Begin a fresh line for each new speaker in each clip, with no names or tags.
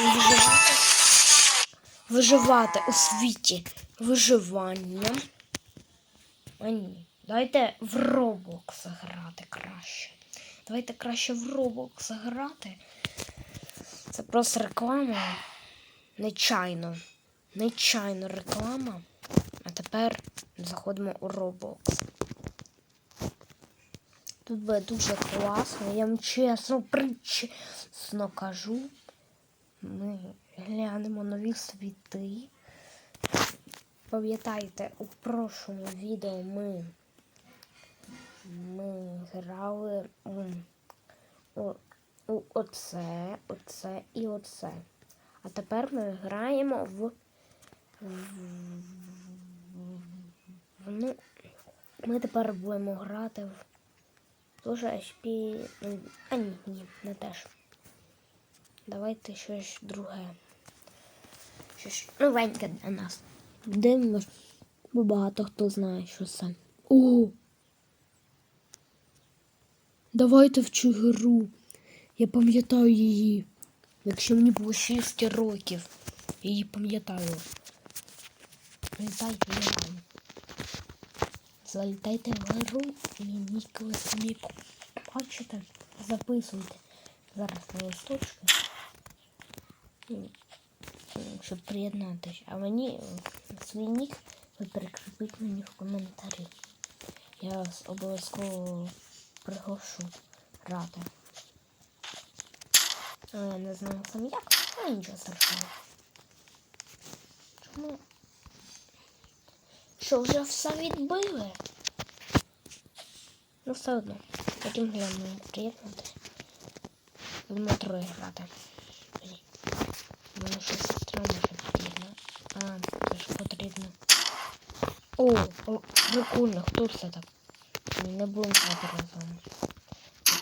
виживати. Виживати у світі виживання. А ні. Давайте в Roblox грати краще. Давайте краще в Roblox грати. Це просто реклама. Нечайно. Нечайно реклама. А тепер заходимо у Roblox. Тут буде дуже класно, я вам чесно, причесно кажу. Ми глянемо нові світи. Пам'ятаєте, у прошлому відео ми, ми грали у, у, оце, оце і оце. А тепер ми граємо в, в, в ну, ми тепер будемо грати в Тоже HP. А ні, ні, не теж. Давайте щось друге. Щось новеньке для нас. Дивимось, бо багато хто знає, що це. О! Давайте в цю гру. Я пам'ятаю її. Якщо мені було 6 років. Я її пам'ятаю. Пам'ятайте, я вам. Залітайте в гру і ніколи самі бачите, записуйте зараз на листочки, щоб приєднатися. А мені свій нік ви прикріпіть мені в коментарі. Я вас обов'язково приглашу грати. Але я не знаю сам як, але нічого страшного. Чому? Що вже все відбили? Ну все одно. Потім глянемо приєднати. Будемо троє грати. Воно щось странне потрібно. А, це ж потрібно. О, о, прикольно, хто це так? Ні, Не будемо грати разом.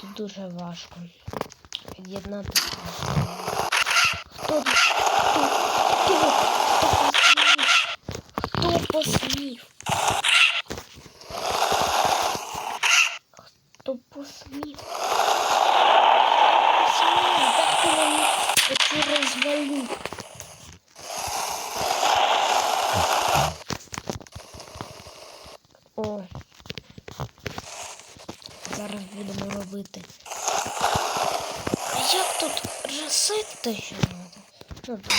Тут дуже важко. Під'єднатися. Хто тут? Хто? Хто? Хто посмів? Хто посмів? Посмів, дайте мені оцю. О. Зараз будемо робити. А як тут ресет ще треба? Добре.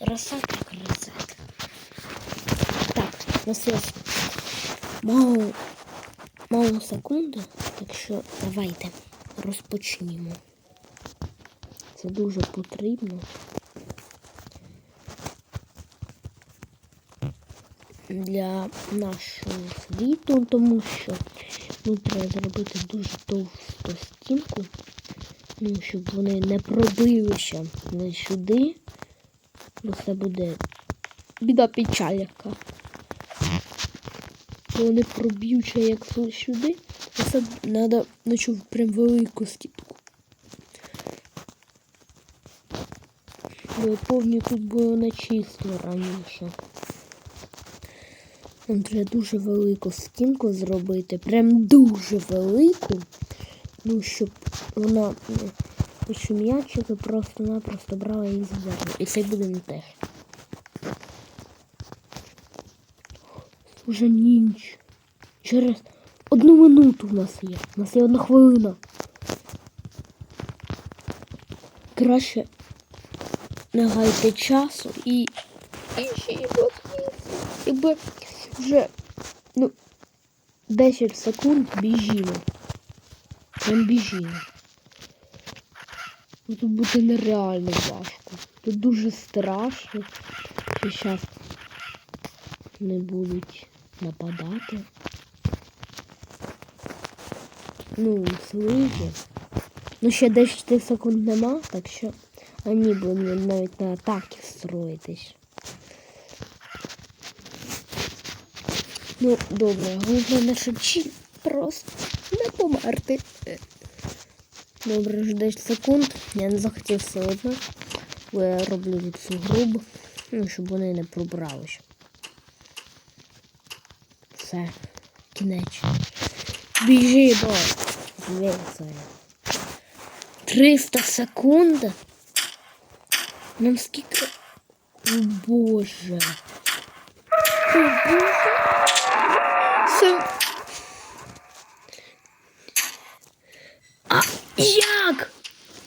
Ресет так на связь. Мало, мало секунди, так що давайте розпочнімо. Це дуже потрібно. Для нашого світу, тому що ну, треба зробити дуже товсту стінку, ну, щоб вони не пробилися не сюди, бо це буде біда печалька. Вони проб'ються як сюди, це треба ну, прям велику стінку. Бо я пам'ятаю, тут було не чисто раніше. Нам треба дуже велику стінку зробити. Прям дуже велику. Ну, щоб вона хоч м'ячики просто-напросто брала їх зверху. І це буде не теж. Уже ніч. Через одну минуту в нас є. У нас є одна хвилина. Краще не гайте часу і... І й якби вже ну 10 секунд біжимо. Прям біжимо. Ну, Тут буде нереально важко. Тут дуже страшно. Що зараз не будуть нападати. Ну, слизі. Ну, ще 10 секунд нема, так що будуть навіть на атаки строїтись. Ну, добре, головне не шучи, просто не померти. Добре, вже 10 секунд. Я не захотів все одно. Бо я роблю цю грубу, ну, щоб вони не пробралися. Все, кінець. Біжи, бо. Звідси. 300 секунд. Нам скільки. О Боже. О Боже. Це... А як?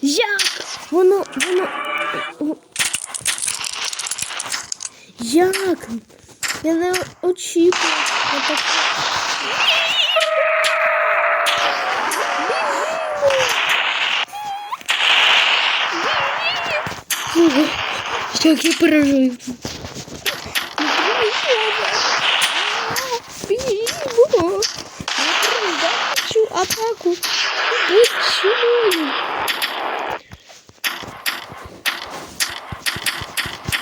Як? Воно, воно. Як? Я не очікувала. Так... Я. Біжимо. Я бачу атаку. Чоловік.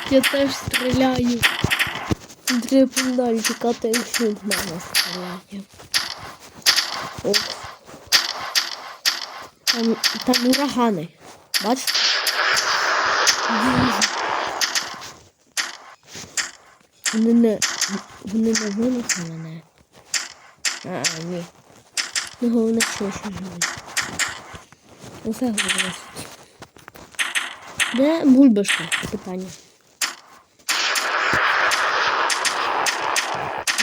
Я теж стріляю. Треба далі чекати, якщо в мене стріляє. Ох. Там, там урагани. Бачите? Вони не, вони не винесли мене. А, ні. Ну, головне, що ще живий. Усе головне. Де бульбашка? Питання.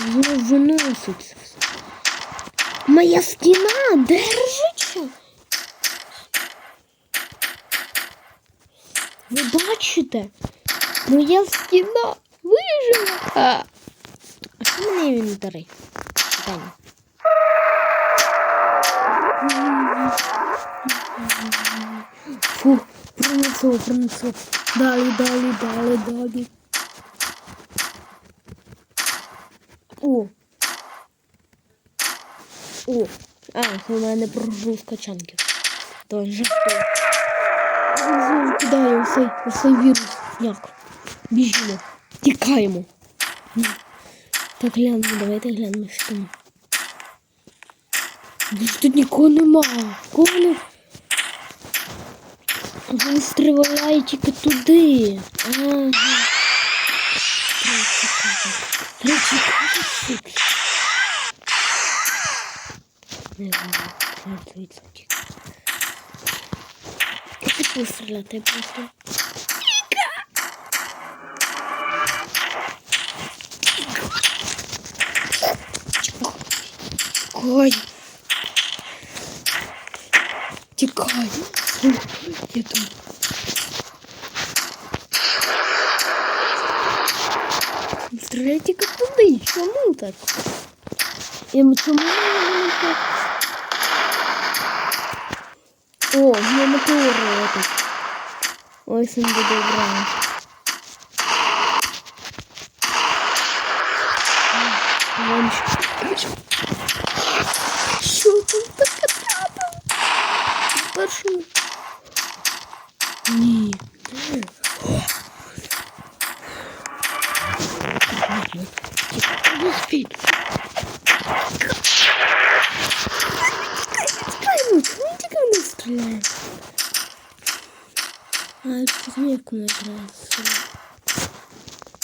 Воно виноситься. Моя стіна держиться. Ви бачите? Моя стіна вижила. А, а що в мене інвентарі? Питання. Фу, пронесло, пронесло. Далі, далі, далі, далі. О. О. А, у мене прогрузка чанків. То жахтує. Кидаю оцей, оцей вірус. Як? Біжимо. Тікаємо. Так глянемо, давайте глянемо, що там. Тут нікого нема. Кого не... Він стріляє тільки туди. Ага. Треба тікати. Не знаю, треба звідси тікати. Я хочу стріляти просто. Тікай. Тікай. Я тут. Стріляй тільки туди. Чому так? Ем, чому не так? О, в мене метеор летить. Ось він буде грати. Вон що. Що там таке трапило? В першому. Ні. Господи. Чекаємо, чому тільки? А, підмірку не грає.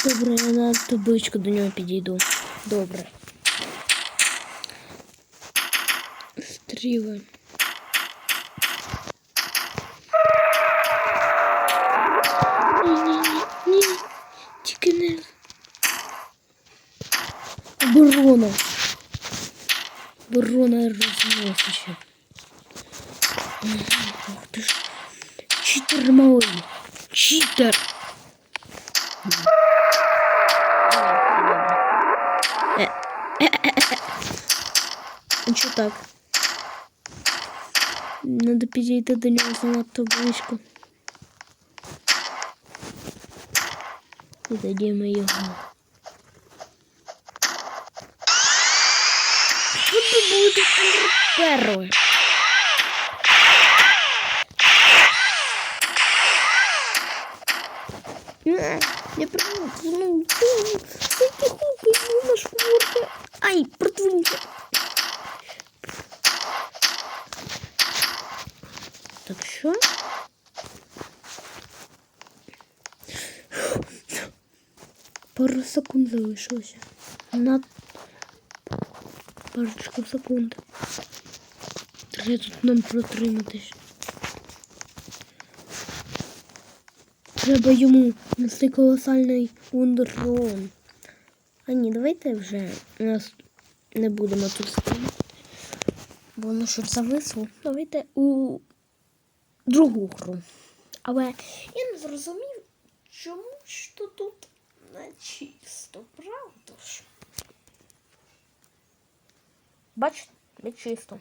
Добре, на табличку до нього підійду. Добре. Ні. Тільки не. Оборона. Оборона розносича. Ух ти ж. Читер малий. Читер. Е, е, е, е, е. Ну що так? Надо підійти до нього занадто близько. І тоді ми його. Що це буде Я прям, ну, ну, на шкурке. Ай, противники. Так що? Пару секунд залишилося. На парочку секунд. Треба тут нам протриматись. Треба йому нести колосальний вундеррон. А ні, давайте вже нас не будемо тут стояти. Бо воно щоб зависло. Давайте у другу гру. Але я не зрозумів, чому ж то тут не чисто, правда ж? Бачите, не чисто.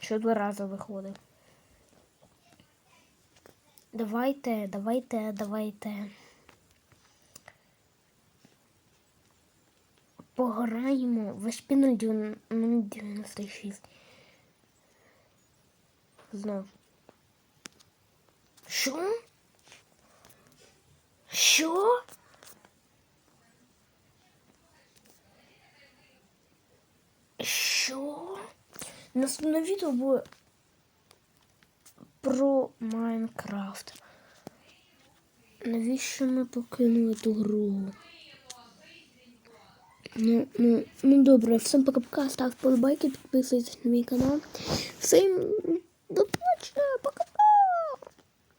Що два рази виходить. Давайте, давайте, давайте. Пограємо в шпіну 96. Знов. Що? Що? Що? Наступне відео буде про Майнкрафт. Навіщо ми покинули ту гру? Ну, ну, ну добре, всім пока-пока, ставте подобайки, підписуйтесь на мій канал. Всім